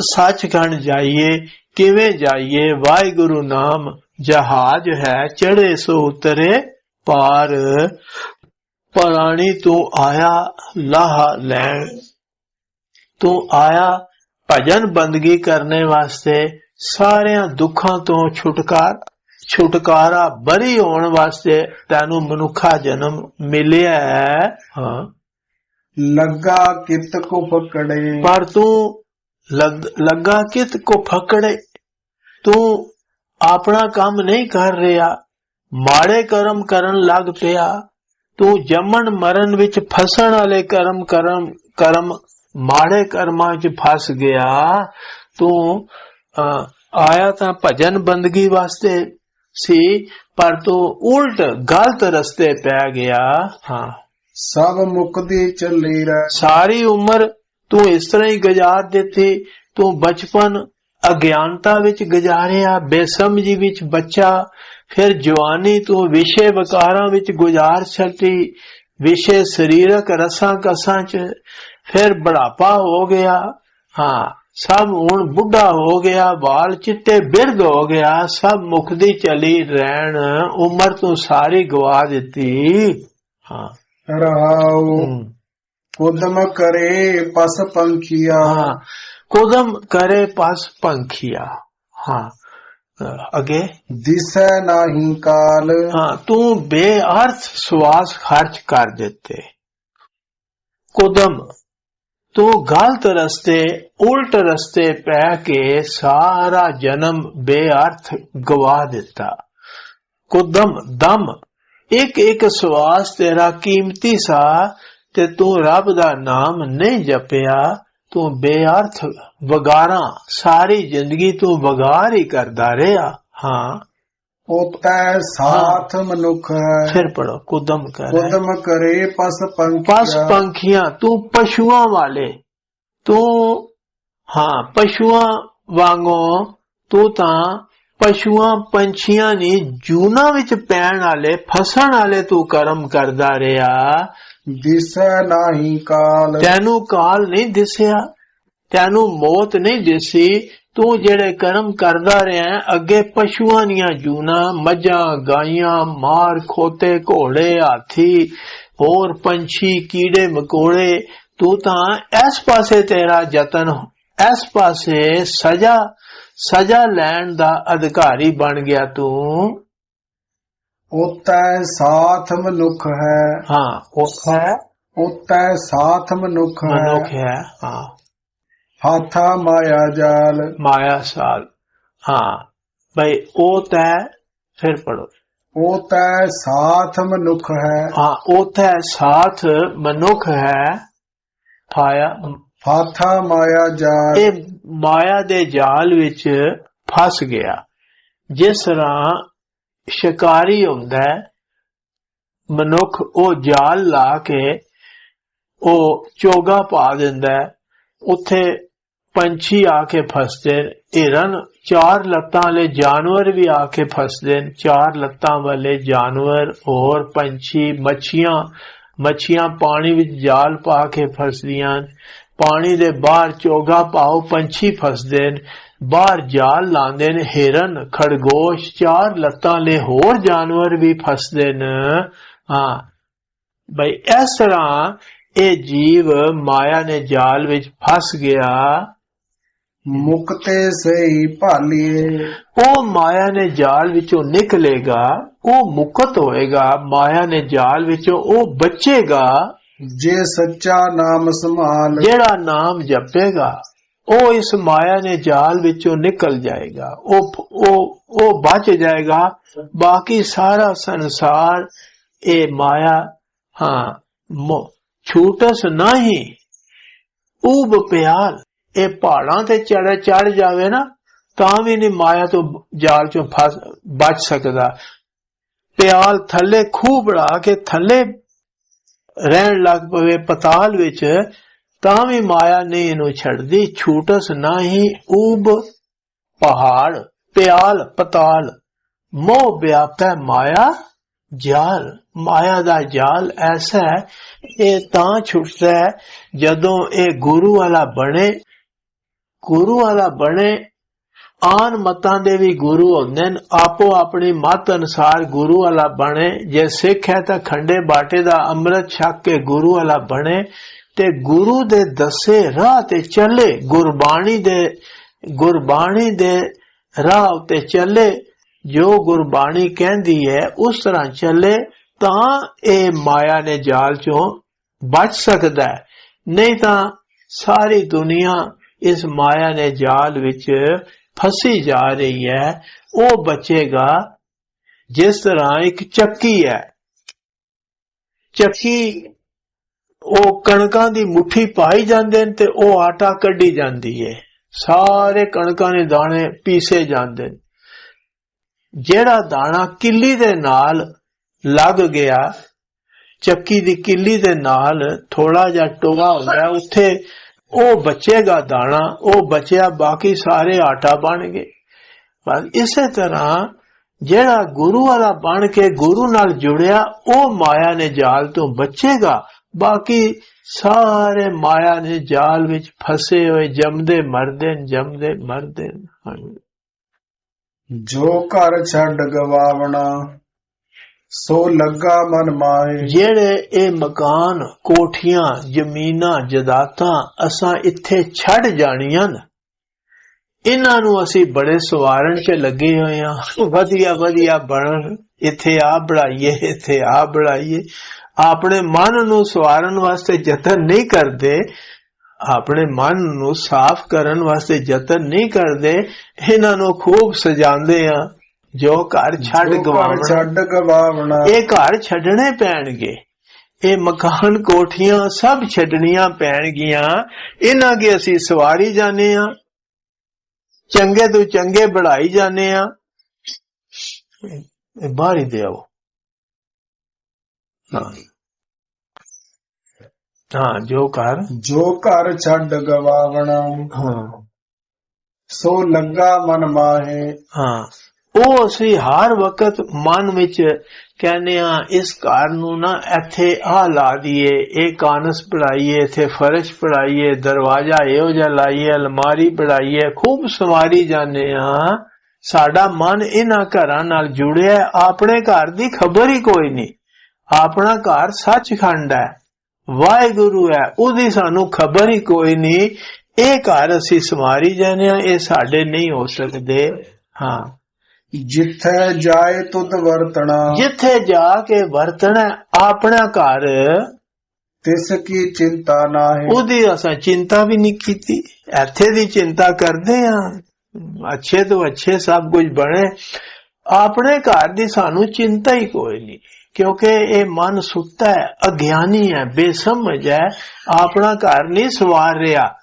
ਸੱਚਖੰਡ ਜਾਈਏ ਕਿਵੇਂ ਜਾਈਏ? ਵਾਹਿਗੁਰੂ ਨਾਮ ਜਹਾਜ਼ ਹੈ ਚੜੇ ਸੋ ਉਤਰੇ ਪਾਰ। ਪ੍ਰਾਣੀ ਤੂੰ ਆਇਆ ਲਾਹਾ ਲੈਣ। ਤੂੰ ਆਇਆ ਭਜਨ ਬੰਦਗੀ ਕਰਨੇ ਵਾਸਤੇ ਸਾਰਿਆਂ ਦੁੱਖਾਂ ਤੋਂ ਛੁਟਕਾਰ। ਛੁਟਕਾਰਾ ਬਰੀ ਹੋਣ ਵਾਸਤੇ ਤੈਨੂੰ ਮਨੁੱਖਾ ਜਨਮ ਮਿਲਿਆ। ਹੈ। ਹਾਂ ਲੱਗਾ ਕਿਤ ਕੋ ਪਕੜੇ ਪਰ ਤੂੰ ਲੱਗ- ਲੱਗਾ ਕਿਤ ਕੋ ਫਕੜੇ। ਤੂੰ ਆਪਣਾ ਕੰਮ ਨਹੀਂ ਕਰ ਰਿਹਾ। ਮਾੜੇ ਕਰਮ ਕਰਨ ਲੱਗ ਪਿਆ। ਤੂੰ ਜੰਮਣ ਮਰਨ ਵਿੱਚ ਫਸਣ ਵਾਲੇ ਕਰਮ ਕਰਮ ਕਰਮ ਮਾੜੇ ਕਰਮਾਂ 'ਚ ਫਸ ਗਿਆ। ਤੂੰ ਆਇਆ ਤਾਂ ਭਜਨ ਬੰਦਗੀ ਵਾਸਤੇ ਸੀ ਪਰ ਤੂੰ ਉਲਟ ਗਲਤ ਰਸਤੇ ਪੈ ਗਿਆ। ਹਾਂ। ਸਭ ਮੁਕਦੀ ਚੱਲੀ ਰਹਿ ਸਾਰੀ ਉਮਰ ਤੂੰ ਇਸ ਤਰ੍ਹਾਂ ਹੀ ਗੁਜ਼ਾਰ ਦਿੱਤੀ ਤੂੰ ਬਚਪਨ ਅਗਿਆਨਤਾ ਵਿੱਚ ਗੁਜ਼ਾਰਿਆ ਬੇਸਮਝੀ ਵਿੱਚ ਬੱਚਾ ਫਿਰ ਜਵਾਨੀ ਤੂੰ ਵਿਸ਼ੇ ਵਿਕਾਰਾਂ ਵਿੱਚ ਗੁਜ਼ਾਰ ਛੱਡੀ ਵਿਸ਼ੇ ਸਰੀਰਕ ਰਸਾਂ ਕਸਾਂ ਚ ਫਿਰ ਬੁਢਾਪਾ ਹੋ ਗਿਆ ਹਾਂ ਸਭ ਹੁਣ ਬੁੱਢਾ ਹੋ ਗਿਆ ਵਾਲ ਚਿੱਟੇ ਬਿਰਧ ਹੋ ਗਿਆ ਸਭ ਮੁਕਦੀ ਚਲੀ ਰਹਿਣ ਉਮਰ ਤੂੰ ਸਾਰੀ ਗਵਾ ਦਿੱਤੀ ਹਾਂ। ਰਹਾਉ ਉਦਮ ਕਰੇ ਪਸ ਪੰਖੀਆ। ਹਾਂ ਕੋਦਮ ਕਰੇ ਪਾਸ ਪੰਖੀਆ। ਹਾਂ ਅੱਗੇ। ਦਿਸੈ ਨਾਹੀ ਕਾਲ। ਹਾਂ ਤੂੰ ਬੇਅਰਥ ਸਵਾਸ ਖਰਚ ਕਰ ਦਿੱਤੇ। ਕੋਦਮ ਤੂੰ ਗਲਤ ਰਸਤੇ ਉਲਟ ਰਸਤੇ ਪੈ ਕੇ ਸਾਰਾ ਜਨਮ ਬੇਅਰਥ ਗਵਾ ਦਿੱਤਾ। ਕੁਦਮ ਦਮ ਇੱਕ ਇੱਕ ਸਵਾਸ ਤੇਰਾ ਕੀਮਤੀ ਸਾ ਤੇ ਤੂੰ ਰੱਬ ਦਾ ਨਾਮ ਨਹੀਂ ਜਪਿਆ ਤੂੰ ਬੇਅਰਥ ਵਗਾਰਾਂ ਸਾਰੀ ਜ਼ਿੰਦਗੀ ਤੂੰ ਵਗਾਰ ਹੀ ਕਰਦਾ ਰਿਹਾ। ਹਾਂ। ਉਤੈ ਸਾਥ ਮਨੁੱਖ ਫਿਰ ਪੜੋ ਕੁਦਮ ਕਰ। ਉਦਮ ਕਰੇ ਪਸ ਪਸ ਪੰਖੀਆ ਪੰਖੀਆਂ ਤੂੰ ਪਸ਼ੂਆਂ ਵਾਲੇ। ਤੂੰ ਹਾਂ ਪਸ਼ੂਆਂ ਵਾਂਗੋਂ ਤੂੰ ਤਾਂ ਪਸ਼ੂਆਂ ਪੰਛੀਆਂ ਨੇ ਜੂਨਾ ਵਿੱਚ ਪੈਣ ਵਾਲੇ ਫਸਣ ਵਾਲੇ ਤੂੰ ਕਰਮ ਕਰਦਾ ਰਿਹਾ। ਦਿਸੈ ਨਾਹੀ ਕਾਲ। ਤੈਨੂੰ ਕਾਲ ਨਹੀਂ ਦਿਸਿਆ, ਤੈਨੂੰ ਮੌਤ ਨਹੀਂ ਦਿਸੀ, ਤੂੰ ਜਿਹੜੇ ਕਰਮ ਕਰਦਾ ਰਿਹਾ, ਅੱਗੇ ਪਸ਼ੂਆਂ ਦੀਆਂ ਜੂਨਾ, ਮੱਝਾਂ, ਗਾਈਆਂ, ਮਾਰ, ਖੋਤੇ, ਘੋੜੇ, ਹਾਥੀ, ਹੋਰ ਪੰਛੀ, ਕੀੜੇ, ਮਕੋੜੇ, ਤੂੰ ਤਾਂ ਇਸ ਪਾਸੇ ਤੇਰਾ ਯਤਨ, ਇਸ ਪਾਸੇ ਸਜ਼ਾ ਸਜ਼ਾ ਲੈਣ ਦਾ ਅਧਿਕਾਰੀ ਬਣ ਗਿਆ ਤੂੰ। ਉਤੈ ਸਾਥ ਮਨੁੱਖ ਹੈ। ਹਾਂ ਹੈ ਉਤੈ ਸਾਥ ਮਨੁੱਖ ਮਨੁੱਖ ਹੈ ਹੈ। ਹਾਂ ਹਾਥਾ ਮਾਇਆ ਜਾਲ। ਮਾਇਆ ਸਾਲ ਹਾਂ। ਬਈ ਉਹ ਤੈ ਫਿਰ ਪੜੋ ਉਤੈ ਸਾਥ ਮਨੁੱਖ ਹੈ। ਹਾਂ ਉਥੇ ਸਾਥ ਮਨੁੱਖ ਹੈ। ਪਾਇਆ ਹਾਥਾ ਮਾਇਆ ਜਾਲ। ਇਹ ਮਾਇਆ ਦੇ ਜਾਲ ਵਿੱਚ ਫਸ ਗਿਆ। ਜਿਸ ਤਰ੍ਹਾਂ ਸ਼ਿਕਾਰੀ ਹੁੰਦਾ ਹੈ। ਮਨੁੱਖ ਉਹ ਜਾਲ ਲਾ ਕੇ ਉਹ ਚੋਗਾ ਪਾ ਦਿੰਦਾ ਹੈ। ਉੱਥੇ ਪੰਛੀ ਆ ਕੇ ਫਸਦੇ ਹਿਰਨ ਚਾਰ ਲੱਤਾਂ ਵਾਲੇ ਜਾਨਵਰ ਵੀ ਆ ਕੇ ਫਸਦੇ ਚਾਰ ਲੱਤਾਂ ਵਾਲੇ ਜਾਨਵਰ, ਹੋਰ ਪੰਛੀ, ਮੱਛੀਆਂ ਮੱਛੀਆਂ ਪਾਣੀ ਵਿੱਚ ਜਾਲ ਪਾ ਕੇ ਫਸਦੀਆਂ ਪਾਣੀ ਦੇ ਬਾਹਰ ਚੋਗਾ ਪਾਓ, ਪੰਛੀ ਫਸਦੇ ਬਾਹਰ ਜਾਲ ਲਾਉਂਦੇ ਨੇ ਹਿਰਨ ਖਰਗੋਸ਼ ਚਾਰ ਲੱਤਾਂ ਵਾਲੇ ਹੋਰ ਜਾਨਵਰ ਵੀ ਫਸਦੇ ਨੇ। ਹਾਂ ਬਈ ਇਸ ਤਰ੍ਹਾਂ ਇਹ ਜੀਵ ਮਾਇਆ ਨੇ ਜਾਲ ਵਿੱਚ ਫਸ ਗਿਆ। ਮੁਕਤੇ ਸਈ ਭਾਲੀਏ। ਉਹ ਮਾਇਆ ਨੇ ਜਾਲ ਵਿੱਚੋਂ ਨਿਕਲੇਗਾ ਉਹ ਮੁਕਤ ਹੋਏਗਾ। ਮਾਇਆ ਨੇ ਜਾਲ ਵਿੱਚੋਂ ਉਹ ਬਚੇਗਾ। ਜੇ ਸੱਚਾ ਨਾਮ ਸੰਭਾਲ। ਜਿਹੜਾ ਨਾਮ ਜਪੇਗਾ। ਉਹ ਇਸ ਮਾਇਆ ਨੇ ਜਾਲ ਵਿੱਚੋਂ ਨਿਕਲ ਜਾਏਗਾ। ਉਹ ਉਹ ਉਹ ਬਚ ਜਾਏਗਾ। ਬਾਕੀ ਸਾਰਾ ਸੰਸਾਰ ਇਹ ਮਾਇਆ, ਹਾਂ, ਮੋ- ਛੂਟਸ ਨਹੀਂ। ਊਬ ਪਿਆਲ, ਇਹ ਪਹਾੜਾਂ ਤੇ ਚੜ ਚੜ ਜਾਵੇ ਨਾ, ਤਾਂ ਵੀ ਨਹੀਂ ਮਾਇਆ ਤੋਂ ਜਾਲ ਚੋਂ ਫਸ ਬਚ ਸਕਦਾ। ਪਿਆਲ ਥੱਲੇ ਖੂਬ ਬੜਾ ਕੇ ਥੱਲੇ ਰਹਿਣ ਲੱਗ ਪਵੇ ਪਤਾਲ ਵਿੱਚ ਤਾਂ ਵੀ ਮਾਇਆ ਨਹੀਂ ਇਹਨੂੰ ਛੱਡਦੀ, ਛੂਟਸ ਨਹੀਂ ਊਬ ਪਹਾੜ, ਪਿਆਲ ਪਤਾਲ। ਮੋਹ ਵਿਆਪੈ ਮਾਇਆ ਜਾਲ। ਮਾਇਆ ਦਾ ਜਾਲ ਐਸਾ ਹੈ, ਇਹ ਤਾਂ ਛੁੱਟਦਾ ਹੈ ਜਦੋਂ ਇਹ ਗੁਰੂ ਵਾਲਾ ਬਣੇ। ਗੁਰੂ ਵਾਲਾ ਬਣੇ, ਆਨ ਮਤਾਂ ਦੇ ਵੀ ਗੁਰੂ ਹੁੰਦੇ ਨੇ। ਆਪੋ ਆਪਣੀ ਮਤ ਅਨੁਸਾਰ ਗੁਰੂ ਵਾਲਾ ਬਣੇ। ਜੇ ਸਿੱਖ ਹੈ ਤਾਂ ਖੰਡੇ ਬਾਟੇ ਦਾ ਅੰਮ੍ਰਿਤ ਛਕ ਕੇ ਗੁਰੂ ਵਾਲਾ ਬਣੇ। ਤੇ ਗੁਰੂ ਦੇ ਦੱਸੇ ਰਾਹ ਤੇ ਚੱਲੇ, ਗੁਰਬਾਣੀ ਦੇ ਗੁਰਬਾਣੀ ਦੇ ਰਾਹ ਉਤੇ ਚੱਲੇ, ਜੋ ਗੁਰਬਾਣੀ ਕਹਿੰਦੀ ਹੈ, ਉਸ ਤਰ੍ਹਾਂ ਚੱਲੇ, ਤਾਂ ਇਹ ਮਾਇਆ ਨੇ ਜਾਲ ਚੋਂ ਬਚ ਸਕਦਾ ਹੈ। ਨਹੀਂ ਤਾਂ ਸਾਰੀ ਦੁਨੀਆ ਇਸ ਮਾਇਆ ਨੇ ਜਾਲ ਵਿੱਚ ਫਸੀ ਜਾ ਰਹੀ ਹੈ। ਉਹ ਬਚੇਗਾ ਜਿਸ ਤਰ੍ਹਾਂ ਇੱਕ ਚੱਕੀ ਹੈ। ਚੱਕੀ ਉਹ ਕਣਕਾਂ ਦੀ ਮੁਠੀ ਪਾਈ ਜਾਂਦੇ ਨੇ ਤੇ ਉਹ ਆਟਾ ਕੱਢੀ ਜਾਂਦੀ ਹੈ ਸਾਰੇ ਕਣਕਾਂ ਦੇ ਦਾਣੇ ਪੀਸੇ ਜਾਂਦੇ ਨੇ। ਜਿਹੜਾ ਦਾਣਾ ਕਿੱਲੀ ਦੇ ਨਾਲ ਲੱਗ ਗਿਆ ਚੱਕੀ ਦੀ ਕਿੱਲੀ ਦੇ ਨਾਲ ਥੋੜਾ ਜਿਹਾ ਟੋਗਾ ਹੁੰਦਾ ਹੈ, ਉੱਥੇ ਉਹ ਬਚੇਗਾ ਦਾਣਾ ਉਹ ਬਚਿਆ ਬਾਕੀ ਸਾਰੇ ਆਟਾ ਬਣ ਗਏ। ਬਸ ਇਸੇ ਤਰ੍ਹਾਂ ਜਿਹੜਾ ਗੁਰੂ ਵਾਲਾ ਬਣ ਕੇ ਗੁਰੂ ਨਾਲ ਜੁੜਿਆ ਉਹ ਮਾਇਆ ਨੇ ਜਾਲ ਤੋਂ ਬਚੇਗਾ ਬਾਕੀ ਸਾਰੇ ਮਾਇਆ ਨੇ ਜਾਲ ਵਿੱਚ ਫਸੇ ਹੋਏ ਜੰਮਦੇ ਮਰਦੇ ਜੰਮਦੇ ਮਰਦੇ ਨੇ ਹਾਂਜੀ ਜੋ ਘਰ ਛੱਡ ਗਵਾਵਣਾ ਸੋ ਲੱਗਾ ਮਨ ਮਾਏ। ਜਿਹੜੇ ਇਹ ਮਕਾਨ ਕੋਠੀਆਂ ਜ਼ਮੀਨਾਂ ਜਾਇਦਾਦਾਂ ਅਸਾਂ ਇੱਥੇ ਛੱਡ ਜਾਣੀਆਂ ਨੇ ਇਹਨਾਂ ਨੂੰ ਅਸੀਂ ਬੜੇ ਸਵਾਰਨ 'ਚ ਲੱਗੇ ਹੋਏ ਆ। ਵਧੀਆ ਵਧੀਆ ਬਣਨ ਇੱਥੇ ਆ ਬਣਾਈਏ ਇੱਥੇ ਆ ਬਣਾਈਏ। ਆਪਣੇ ਮਨ ਨੂੰ ਸਵਾਰਨ ਵਾਸਤੇ ਯਤਨ ਨਹੀਂ ਕਰਦੇ ਆਪਣੇ ਮਨ ਨੂੰ ਸਾਫ਼ ਕਰਨ ਵਾਸਤੇ ਯਤਨ ਨਹੀਂ ਕਰਦੇ ਇਹਨਾਂ ਨੂੰ ਖੂਬ ਸਜਾਉਂਦੇ ਆ। ਜੋ ਘਰ ਛੱਡ ਗਵਾਉਣਾ ਛੱਡ ਗਵਾਵਣਾ। ਇਹ ਘਰ ਛੱਡਣੇ ਪੈਣਗੇ। ਇਹ ਮਕਾਨ ਕੋਠੀਆਂ ਸਭ ਛੱਡਣੀਆਂ ਪੈਣਗੀਆਂ। ਇਹਨਾਂ ਕੀ ਅਸੀਂ ਸਵਾਰੀ ਜਾਣੇ ਆ। ਚੰਗੇ ਤੋਂ ਚੰਗੇ ਬੜਾਈ ਜਾਣੇ ਆ। ਬਾਹਰ ਹੀ ਦੇ ਆਓ। ਹਾਂ। ਹਾਂ ਜੋ ਘਰ। ਜੋ ਘਰ ਛੱਡ ਗਵਾਵਣਾ ਹਾਂ। ਸੋ ਲੱਗਾ ਮਨ ਮਾਹੇ। ਹਾਂ। ਉਹ ਅਸੀਂ ਹਰ ਵਕਤ ਮਨ ਵਿੱਚ ਕਹਿੰਦੇ ਆ ਇਸ ਘਰ ਨੂੰ ਨਾ ਇੱਥੇ ਆ ਲਾ ਦਈਏ ਇਹ ਕਾਨਸ ਪੜਾਈਏ ਇੱਥੇ ਫਰਸ਼ ਪੜਾਈਏ ਦਰਵਾਜ਼ਾ ਇਹੋ ਜਿਹਾ ਲਾਈਏ ਅਲਮਾਰੀ ਪੜਾਈਏ ਖੂਬ ਸਵਾਰੀ ਜਾਂਦੇ ਆ ਸਾਡਾ ਮਨ ਇਹਨਾਂ ਘਰਾਂ ਨਾਲ ਜੁੜਿਆ। ਆਪਣੇ ਘਰ ਦੀ ਖਬਰ ਹੀ ਕੋਈ ਨਹੀਂ। ਆਪਣਾ ਘਰ ਸੱਚਖੰਡ ਹੈ। ਵਾਹਿਗੁਰੂ ਹੈ ਉਹਦੀ ਸਾਨੂੰ ਖਬਰ ਹੀ ਕੋਈ ਨਹੀਂ। ਇਹ ਘਰ ਅਸੀਂ ਸਮਾਰੀ ਜਾਂਦੇ ਆ ਇਹ ਸਾਡੇ ਨਹੀਂ ਹੋ ਸਕਦੇ। ਹਾਂ। ਜਿੱਥੇ ਜਾਏ ਤੁਧ ਵਰਤਣਾ। ਜਿੱਥੇ ਜਾ ਕੇ ਵਰਤਣਾ ਆਪਣਾ ਘਰ। ਤਿਸ ਕੀ ਚਿੰਤਾ ਨਾਹੀ। ਉਹਦੀ ਅਸਾਂ ਚਿੰਤਾ ਵੀ ਨਹੀਂ ਕੀਤੀ। ਇੱਥੇ ਦੀ ਚਿੰਤਾ ਕਰਦੇ ਆ ਅੱਛੇ ਤੋਂ ਅੱਛੇ ਸਭ ਕੁਝ ਬਣੇ। ਆਪਣੇ ਘਰ ਦੀ ਸਾਨੂੰ ਚਿੰਤਾ ਹੀ ਕੋਈ ਨਹੀਂ। ਕਿਉਂਕਿ ਇਹ ਮਨ ਸੁੱਤਾ ਹੈ, ਅਗਿਆਨੀ ਹੈ, ਬੇਸਮਝ ਹੈ, ਆਪਣਾ ਘਰ ਨਹੀਂ ਸਵਾਰ ਰਿਹਾ।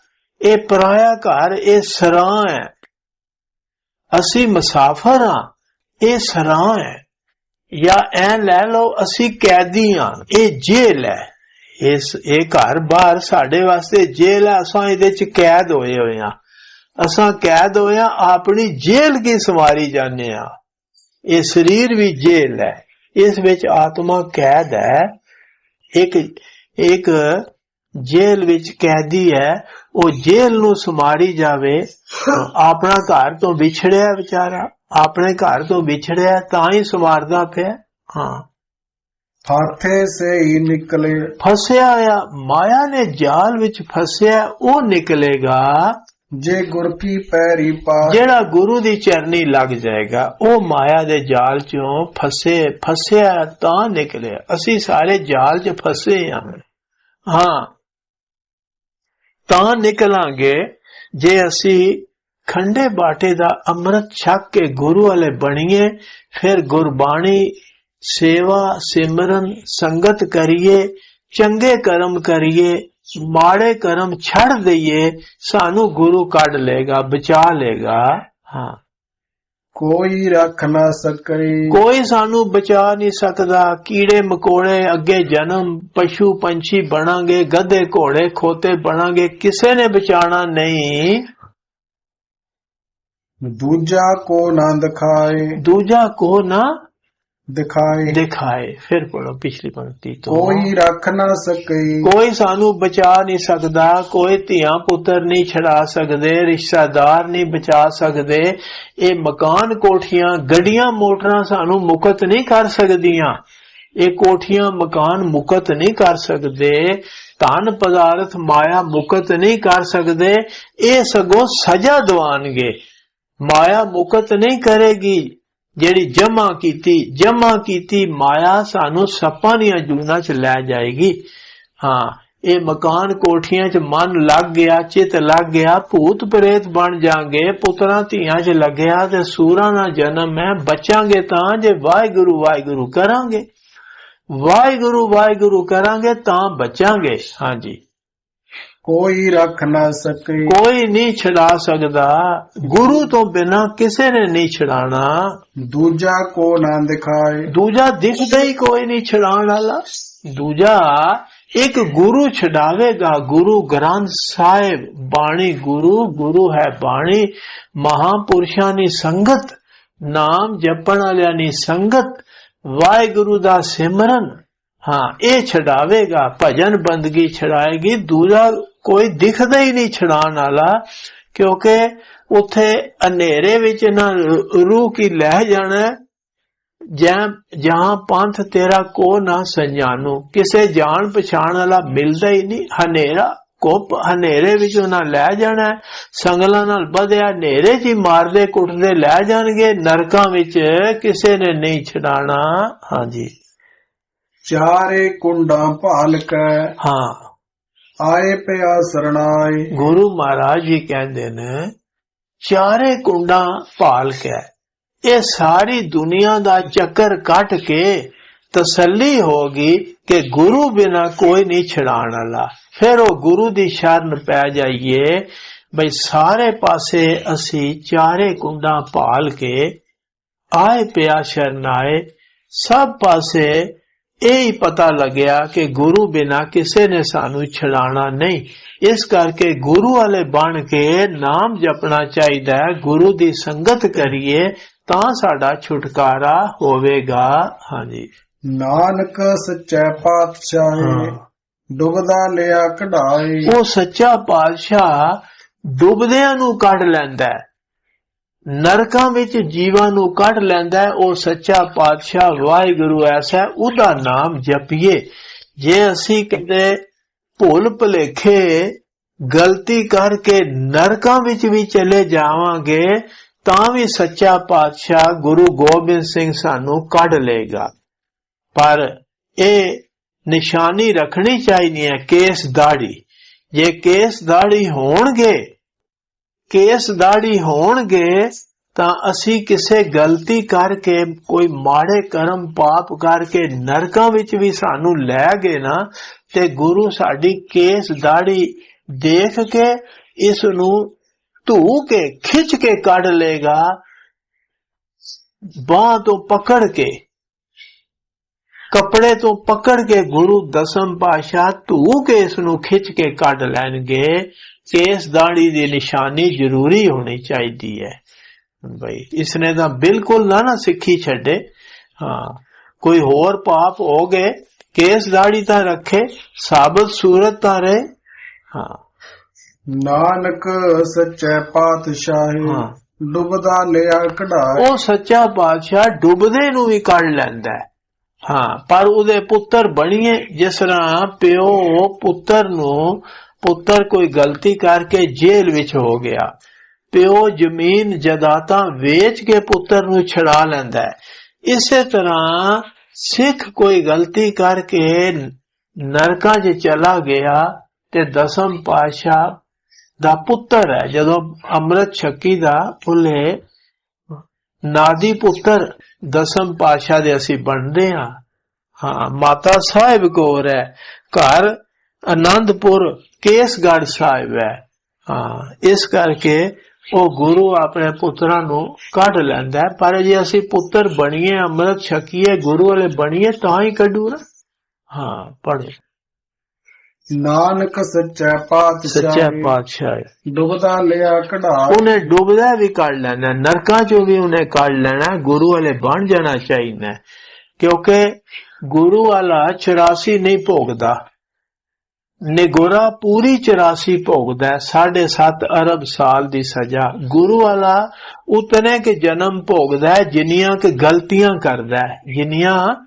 ਇਹ ਪਰਾਇਆ ਘਰ, ਇਹ ਸਰਾਂ ਹੈ। ਅਸੀਂ ਮੁਸਾਫਰ ਹਾਂ, ਇਹ ਸਰਾਂ ਹੈ। ਜਾਂ ਐ ਲੈ ਲਓ, ਅਸੀਂ ਕੈਦੀ ਹਾਂ, ਇਹ ਜੇਲ੍ਹ ਹੈ। ਇਸ, ਇਹ ਘਰ ਬਾਹਰ ਸਾਡੇ ਵਾਸਤੇ ਜੇਲ੍ਹ ਹੈ, ਅਸਾਂ ਇਹਦੇ ਚ ਕੈਦ ਹੋਏ ਹੋਏ ਆ ਅਸਾਂ ਕੈਦ ਹੋਏ ਆ ਆਪਣੀ ਜੇਲ੍ਹ ਕੀ ਸਵਾਰੀ ਜਾਂਦੇ ਆ ਇਹ ਸਰੀਰ ਵੀ ਜੇਲ੍ਹ ਹੈ। ਇਸ ਵਿੱਚ ਆਤਮਾ ਕੈਦ ਹੈ। ਇੱਕ ਇੱਕ ਜੇਲ੍ਹ ਵਿੱਚ ਕੈਦੀ ਹੈ। ਉਹ ਜੇਲ੍ਹ ਨੂੰ ਸਮਾਰੀ ਜਾਵੇ ਆਪਣਾ ਘਰ ਤੋਂ ਵਿਛੜਿਆ ਵਿਚਾਰਾ ਆਪਣੇ ਘਰ ਤੋਂ ਵਿਛੜਿਆ ਤਾਂ ਹੀ ਸਮਾਰਦਾ ਪਿਆ। ਹਾਂ। ਹਾਥੇ ਸੇ ਹੀ ਨਿਕਲੇ। ਫਸਿਆ ਆ ਮਾਇਆ ਨੇ ਜਾਲ ਵਿੱਚ ਫਸਿਆ ਉਹ ਨਿਕਲੇਗਾ। ਜੇ ਗੁਰ ਪੈਰੀ ਪਾ ਜਿਹੜਾ ਗੁਰੂ ਦੀ ਚਰਨੀ ਲੱਗ ਜਾਏਗਾ, ਉਹ ਮਾਇਆ ਦੇ ਜਾਲ ਚੋਂ ਫਸੇ, ਫਸਿਆ ਤਾਂ ਨਿਕਲਿਆ। ਅਸੀਂ ਸਾਰੇ ਜਾਲ 'ਚ ਫਸੇ ਆ। ਹਾਂ। ਤਾਂ ਨਿਕਲਾਂਗੇ ਜੇ ਅਸੀਂ ਖੰਡੇ ਬਾਟੇ ਦਾ ਅੰਮ੍ਰਿਤ ਛਕ ਕੇ ਗੁਰੂ ਵਾਲੇ ਬਣੀਏ, ਫਿਰ ਗੁਰਬਾਣੀ ਸੇਵਾ ਸਿਮਰਨ ਸੰਗਤ ਕਰੀਏ, ਚੰਗੇ ਕਰਮ ਕਰੀਏ ਮਾੜੇ ਕਰਮ ਛੱਡ ਦਈਏ ਸਾਨੂੰ ਗੁਰੂ ਕੱਢ ਲੇਗਾ ਬਚਾ ਲੇਗਾ ਹਾਂ। ਕੋਈ ਰੱਖ ਨਾ ਸਕੇ ਕੋਈ ਸਾਨੂੰ ਬਚਾ ਨਹੀਂ ਸਕਦਾ। ਕੀੜੇ ਮਕੋੜੇ ਅੱਗੇ ਜਨਮ ਪਸ਼ੂ ਪੰਛੀ ਬਣਾਂਗੇ ਗਧੇ ਘੋੜੇ ਖੋਤੇ ਬਣਾਂਗੇ ਕਿਸੇ ਨੇ ਬਚਾਣਾ ਨਹੀਂ। ਦੂਜਾ ਕੋ ਨਾ ਦਿਖਾਏ। ਦੂਜਾ ਕੋ ਨਾ ਦਿਖਾਏ। ਦਿਖਾਏ ਫਿਰ ਪੜੋ ਪਿਛਲੀ ਪੰਕਤੀ ਤੋਂ। ਕੋਈ ਰੱਖ ਨਾ ਸਕੇ। ਕੋਈ ਸਾਨੂੰ ਬਚਾ ਨਹੀਂ ਸਕਦਾ ਕੋਈ ਧੀਆਂ ਪੁੱਤਰ ਨਹੀਂ ਛੜਾ ਸਕਦੇ ਰਿਸ਼ਤੇਦਾਰ ਨਹੀਂ ਬਚਾ ਸਕਦੇ। ਇਹ ਮਕਾਨ ਕੋਠੀਆਂ ਗੱਡੀਆਂ ਮੋਟਰਾਂ ਸਾਨੂੰ ਮੁਕਤ ਨਹੀਂ ਕਰ ਸਕਦੀਆਂ। ਇਹ ਕੋਠੀਆਂ ਮਕਾਨ ਮੁਕਤ ਨਹੀਂ ਕਰ ਸਕਦੇ। ਧਨ ਪਦਾਰਥ ਮਾਇਆ ਮੁਕਤ ਨਹੀਂ ਕਰ ਸਕਦੇ। ਇਹ ਸਗੋਂ ਸਜ਼ਾ ਦਿਵਾਨਗੇ ਮਾਇਆ ਮੁਕਤ ਨਹੀਂ ਕਰੇਗੀ। ਜਿਹੜੀ ਜਮਾ ਕੀਤੀ ਜਮਾ ਕੀਤੀ ਮਾਇਆ ਸਾਨੂੰ ਸੱਪਾਂ ਦੀਆਂ ਜੂਨਾਂ 'ਚ ਲੈ ਜਾਏਗੀ। ਹਾਂ, ਇਹ ਮਕਾਨ ਕੋਠੀਆਂ 'ਚ ਮਨ ਲੱਗ ਗਿਆ, ਚਿੱਤ ਲੱਗ ਗਿਆ, ਭੂਤ ਪ੍ਰੇਤ ਬਣ ਜਾਾਂਗੇ, ਪੁੱਤਰਾਂ ਧੀਆਂ 'ਚ ਲੱਗਿਆ ਤੇ ਸੂਰਾਂ ਦਾ ਜਨਮ ਹੈ, ਬਚਾਂਗੇ ਤਾਂ ਜੇ ਵਾਹਿਗੁਰੂ ਵਾਹਿਗੁਰੂ ਕਰਾਂਗੇ। ਵਾਹਿਗੁਰੂ ਵਾਹਿਗੁਰੂ ਕਰਾਂਗੇ ਤਾਂ ਬਚਾਂਗੇ। ਹਾਂਜੀ। ਕੋਈ ਰੱਖ ਨਾ ਸਕੇ। ਕੋਈ ਨਹੀਂ ਛਡਾ ਸਕਦਾ। ਗੁਰੂ ਤੋਂ ਬਿਨਾ ਕਿਸੇ ਨੇ ਨਹੀਂ ਛਡਾਣਾ। ਦੂਜਾ ਕੋ ਨਾ ਦਿਖਾਏ। ਦੂਜਾ ਦਿਖਦਾ ਹੀ ਕੋਈ ਨਹੀਂ ਛਡਾਉਣ ਵਾਲਾ। ਦੂਜਾ ਇੱਕ ਗੁਰੂ ਛਡਾਵੇਗਾ। ਗੁਰੂ ਗ੍ਰੰਥ ਸਾਹਿਬ ਬਾਣੀ ਗੁਰੂ ਗੁਰੂ ਹੈ ਬਾਣੀ। ਮਹਾਪੁਰਸ਼ਾਂ ਦੀ ਸੰਗਤ ਨਾਮ ਜਪਣ ਵਾਲਿਆਂ ਦੀ ਸੰਗਤ ਵਾਹਿਗੁਰੂ ਦਾ ਸਿਮਰਨ। ਹਾਂ ਇਹ ਛਡਾਵੇਗਾ। ਭਜਨ ਬੰਦਗੀ ਛਡਾਏਗੀ। ਦੂਜਾ ਕੋਈ ਦਿਖਦਾ ਹੀ ਨਹੀਂ ਛਡਾਉਣ ਵਾਲਾ ਕਿਉਂਕਿ ਉੱਥੇ ਹਨੇਰੇ ਵਿੱਚ ਨਾ ਰੂਹ ਕੀ ਲਹਿ ਜਾਣਾ ਜਾਂ ਜਹਾਂ ਪੰਥ ਤੇਰਾ ਕੋ ਨਾ ਸੰਜਾਨੂ। ਕਿਸੇ ਜਾਣ ਪਛਾਣ ਵਾਲਾ ਮਿਲਦਾ ਹੀ ਨਹੀਂ। ਹਨੇਰਾ ਕੋਪ ਹਨੇਰੇ ਵਿੱਚ ਉਹਨਾਂ ਲੈ ਜਾਣਾ ਸੰਗਲਾਂ ਨਾਲ ਵਧਿਆ ਹਨੇਰੇ 'ਚ ਮਾਰਦੇ ਕੁੱਟਦੇ ਲੈ ਜਾਣਗੇ ਨਰਕਾਂ ਵਿੱਚ ਕਿਸੇ ਨੇ ਨਹੀਂ ਛਡਾਣਾ ਹਾਂਜੀ। ਚਾਰੇ ਕੁੰਡਾਂ ਭਾਲ ਕੈ ਹਾਂ। ਆਏ ਪਿਆ ਸਰਣਾਏ। ਗੁਰੂ ਮਹਾਰਾਜ ਜੀ ਕਹਿੰਦੇ ਨੇ, ਚਾਰੇ ਕੁੰਡਾਂ ਭਾਲ ਕੇ, ਇਹ ਸਾਰੀ ਦੁਨੀਆ ਦਾ ਚੱਕਰ ਕੱਟ ਕੇ ਤਸੱਲੀ ਹੋਗੀ ਕਿ ਗੁਰੂ ਬਿਨਾ ਕੋਈ ਨਹੀਂ ਛਡਾਣ ਵਾਲਾ। ਫਿਰ ਉਹ ਗੁਰੂ ਦੀ ਸ਼ਰਨ ਪੈ ਜਾਈਏ, ਬਈ ਸਾਰੇ ਪਾਸੇ ਅਸੀਂ ਚਾਰੇ ਕੁੰਡਾਂ ਭਾਲ ਕੇ ਆਏ ਪਿਆ ਸਰਨਾਏ, ਸਭ ਪਾਸੇ ਇਹ ਹੀ ਪਤਾ ਲੱਗਿਆ ਕਿ ਗੁਰੂ ਬਿਨਾ ਕਿਸੇ ਨੇ ਸਾਨੂੰ ਛਡਾਣਾ ਨਹੀਂ। ਇਸ ਕਰਕੇ ਗੁਰੂ ਵਾਲੇ ਬਣ ਕੇ ਨਾਮ ਜਪਣਾ ਚਾਹੀਦਾ ਹੈ। ਗੁਰੂ ਦੀ ਸੰਗਤ ਕਰੀਏ ਤਾਂ ਸਾਡਾ ਛੁਟਕਾਰਾ ਹੋਵੇਗਾ। ਹਾਂਜੀ। ਨਾਨਕ ਸੱਚੇ ਪਾਤਸ਼ਾਹ। ਡੁੱਬਦਾ ਲਿਆ ਕਢਾਏ। ਉਹ ਸੱਚਾ ਪਾਤਸ਼ਾਹ ਡੁੱਬਦਿਆਂ ਨੂੰ ਕੱਢ ਲੈਂਦਾ ਹੈ। ਨਰਕਾਂ ਵਿੱਚ ਜੀਵਾਂ ਨੂੰ ਕੱਢ ਲੈਂਦਾ ਹੈ ਉਹ ਸੱਚਾ ਪਾਤਸ਼ਾਹ ਵਾਹਿਗੁਰੂ ਐਸਾ ਹੈ, ਉਹਦਾ ਨਾਮ ਜਪੀਏ। ਜੇ ਅਸੀਂ ਕਿਤੇ ਭੁੱਲ ਭੁਲੇਖੇ ਗਲਤੀ ਕਰਕੇ ਨਰਕਾਂ ਵਿੱਚ ਵੀ ਚਲੇ ਜਾਵਾਂਗੇ ਤਾਂ ਵੀ ਸੱਚਾ ਪਾਤਸ਼ਾਹ ਗੁਰੂ ਗੋਬਿੰਦ ਸਿੰਘ ਸਾਨੂੰ ਕੱਢ ਲਏਗਾ। ਪਰ ਇਹ ਨਿਸ਼ਾਨੀ ਰੱਖਣੀ ਚਾਹੀਦੀ ਹੈ ਕੇਸ ਦਾੜੀ। ਜੇ ਕੇਸ ਦਾੜੀ ਹੋਣਗੇ ਕੇਸ ਦਾੜੀ ਹੋਣਗੇ, ਤਾਂ ਅਸੀਂ ਕਿਸੇ ਗਲਤੀ ਕਰਕੇ, ਕੋਈ ਮਾੜੇ ਕਰਮ ਪਾਪ ਕਰਕੇ ਨਰਕਾਂ ਵਿੱਚ ਵੀ ਸਾਨੂੰ ਲੈ ਗਏ ਨਾ, ਤੇ ਗੁਰੂ ਸਾਡੀ ਕੇਸ ਦਾੜੀ ਦੇਖ ਕੇ ਇਸ ਨੂੰ ਧੂ ਕੇ, ਖਿੱਚ ਕੇ ਕੱਢ ਲੇਗਾ ਬਾਹ ਤੋਂ ਪਕੜ ਕੇ, ਕੱਪੜੇ ਤੋਂ ਪਕੜ ਕੇ ਗੁਰੂ ਦਸਮ ਪਾਸ਼ਾ ਧੂ ਕੇ ਇਸ ਨੂੰ ਖਿੱਚ ਕੇ ਕੱਢ ਲੈਣਗੇ ਕੇਸ ਦਾੜੀ ਦੀ ਨਿਸ਼ਾਨੀ ਜ਼ਰੂਰੀ ਹੋਣੀ ਚਾਹੀਦੀ ਹੈ। ਬਈ ਇਸਨੇ ਤਾਂ ਬਿਲਕੁਲ ਨਾ ਨਾ ਸਿੱਖੀ ਛੱਡੇ। ਹਾਂ ਕੋਈ ਹੋਰ ਪਾਪ ਹੋ ਗਏ ਕੇਸ ਦਾੜੀ ਤਾਂ ਰੱਖੇ ਸਾਬਤ ਸੂਰਤ ਤਾਂ ਰਹੇ। ਹਾਂ। ਨਾਨਕ ਸੱਚੇ ਪਾਤਸ਼ਾਹ ਹਾਂ। ਡੁੱਬਦਾ ਲਿਆ ਕਢਾਏ। ਉਹ ਸੱਚਾ ਬਾਦਸ਼ਾਹ ਡੁੱਬਦੇ ਨੂੰ ਵੀ ਕੱਢ ਲੈਂਦਾ ਹੈ। ਹਾਂ ਪਰ ਉਹਦੇ ਪੁੱਤਰ ਬਣੀਏ ਜਿਸ ਤਰ੍ਹਾਂ ਪਿਓ ਪੁੱਤਰ ਨੂੰ ਪੁੱਤਰ ਕੋਈ ਗਲਤੀ ਕਰਕੇ ਜੇਲ੍ਹ ਵਿੱਚ ਹੋ ਗਿਆ ਪਿਓ ਜ਼ਮੀਨ ਜਾਇਦਾਦਾਂ ਵੇਚ ਕੇ ਪੁੱਤਰ ਨੂੰ ਛੜਾ ਲੈਂਦਾ ਹੈ। ਇਸੇ ਤਰ੍ਹਾਂ ਸਿੱਖ ਕੋਈ ਗਲਤੀ ਕਰਕੇ ਨਰਕਾਂ 'ਚ ਚਲਾ ਗਿਆ ਤੇ ਦਸਮ ਪਾਤਸ਼ਾਹ ਦਾ ਪੁੱਤਰ ਹੈ। ਜਦੋਂ ਅੰਮ੍ਰਿਤ ਛਕੀ ਦਾ ਉਹਲੇ ਨਾਦੀ ਪੁੱਤਰ ਦਸਮ ਪਾਤਸ਼ਾਹ ਦੇ ਅਸੀਂ ਬਣਦੇ ਹਾਂ। ਹਾਂ, ਮਾਤਾ ਸਾਹਿਬ ਕੋਰ ਹੈ ਘਰ ਆਨੰਦਪੁਰ ਕੇਸਗੜ੍ਹ ਸਾਹਿਬ ਹੈ ਹਾਂ ਇਸ ਕਰਕੇ ਉਹ ਗੁਰੂ ਆਪਣੇ ਪੁੱਤਰਾਂ ਨੂੰ ਕੱਢ ਲੈਂਦਾ। ਪਰ ਜੇ ਅਸੀਂ ਪੁੱਤਰ ਬਣੀਏ ਅੰਮ੍ਰਿਤ ਛਕੀਏ ਗੁਰੂ ਵਾਲੇ ਬਣੀਏ ਤਾਂ ਹੀ ਕੱਢੂ ਨਾ ਹਾਂ ਪੜ੍ਹੋ ਨਾਨਕ ਸੱਚਾ ਸੱਚਾ ਪਾਤਸ਼ਾਹੀ ਪਾਤਸ਼ਾਹ ਹੈ। ਡੁਬਦਾ ਲਿਆ ਕਢਾਏ ਉਹਨੇ ਡੁੱਬਦਾ ਵੀ ਕੱਢ ਲੈਣਾ ਨਰਕਾਂ ਚੋਂ ਵੀ ਉਹਨੇ ਕੱਢ ਲੈਣਾ ਗੁਰੂ ਵਾਲੇ ਬਣ ਜਾਣਾ ਚਾਹੀਦਾ। ਕਿਉਂਕਿ ਗੁਰੂ ਵਾਲਾ 84 ਨਹੀਂ ਭੋਗਦਾ ਨਿਗੋਰਾ ਪੂਰੀ 84 ਭੋਗਦਾ 7.5 ਅਰਬ ਸਾਲ ਦੀ ਸਜ਼ਾ। ਗੁਰੂ ਵਾਲਾ ਉਤਨੇ ਕੇ ਜਨਮ ਭੋਗਦਾ ਜਿੰਨੀਆਂ ਕਿ ਗਲਤੀਆਂ ਕਰਦਾ ਜਿੰਨੀਆਂ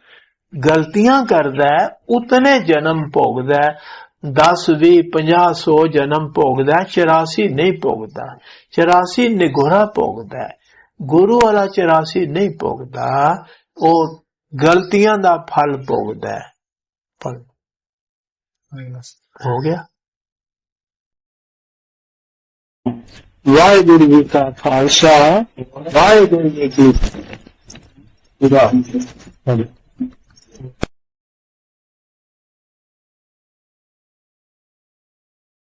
ਗਲਤੀਆਂ ਕਰਦਾ ਉਤਨੇ ਜਨਮ ਭੋਗਦਾ ਹੈ। 10 20 50 100 ਜਨਮ ਭੋਗਦਾ ਹੈ, 84 ਨਹੀਂ ਭੋਗਦਾ। 84 ਨਿਗੋਰਾ ਭੋਗਦਾ ਗੁਰੂ ਵਾਲਾ 84 ਨਹੀਂ ਭੋਗਦਾ। ਉਹ ਗਲਤੀਆਂ ਦਾ ਫਲ ਭੋਗਦਾ ਹੈ। ਹੋ ਗਿਆ ਵਾਹਿਗੁਰੂ ਜੀ ਕਾ ਖਾਲਸਾ ਵਾਹਿਗੁਰੂ ਜੀ ਕੀ ਫਤਿਹ